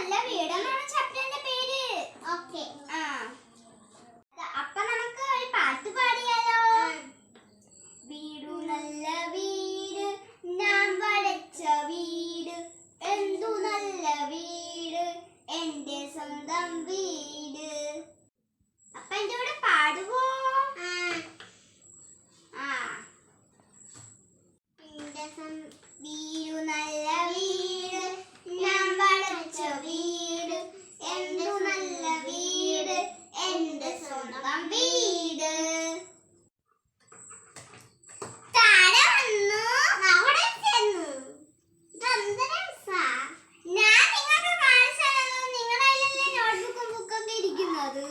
നല്ല വീടെന്നാണ് ചാപ്റ്ററിന്റെ പേര്. ഓക്കെ. ആ. അപ്പൊ നമുക്ക് ഒരു പാട്ട് പാടിയാലോ? വീടു നല്ല വീട് ഞാൻ വരച്ച വീട്. എന്തു നല്ല വീട് എന്റെ സ്വന്തം വീട്. அது